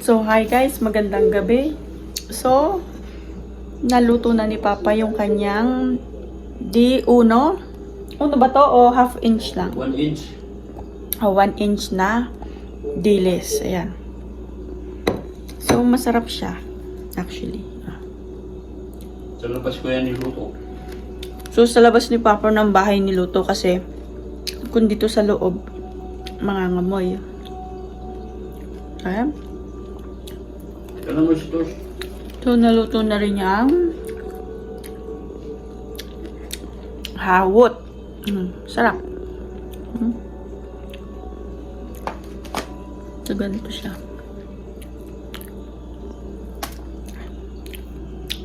So, hi guys, magandang gabi. So, naluto na ni Papa yung kanyang di uno. Uno ba to o half inch lang? 1 inch. O 1 inch na dilis. Ayan. So, masarap siya. Actually. Sa labas ko yan niluto. So, sa labas ni Papa ng bahay niluto kasi kung dito sa loob, mangangamoy. Ayan. Kailan mo ito? So, naluto na rin yung hawot. Mm, sarap. Mm. So, ganito siya.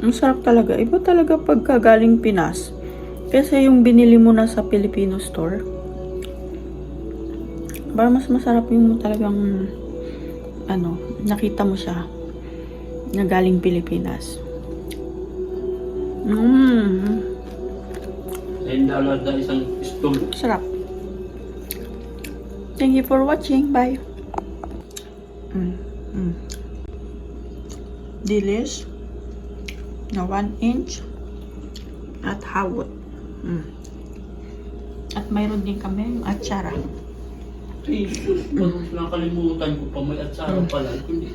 Ang sarap talaga. Iba talaga pagka galing Pinas. Kasi yung binili mo na sa Filipino store. Parang mas masarap yung talagang ano, nakita mo siya na galing Pilipinas. Mmm, 9 dollars na isang stool. sarap. Thank you for watching. Bye. Mm, mm. Delish na 1 inch at hawot. Mm. At mayroon din kami atsara. Jesus, parang nakalimutan ko pa may atsara pala. Kundi,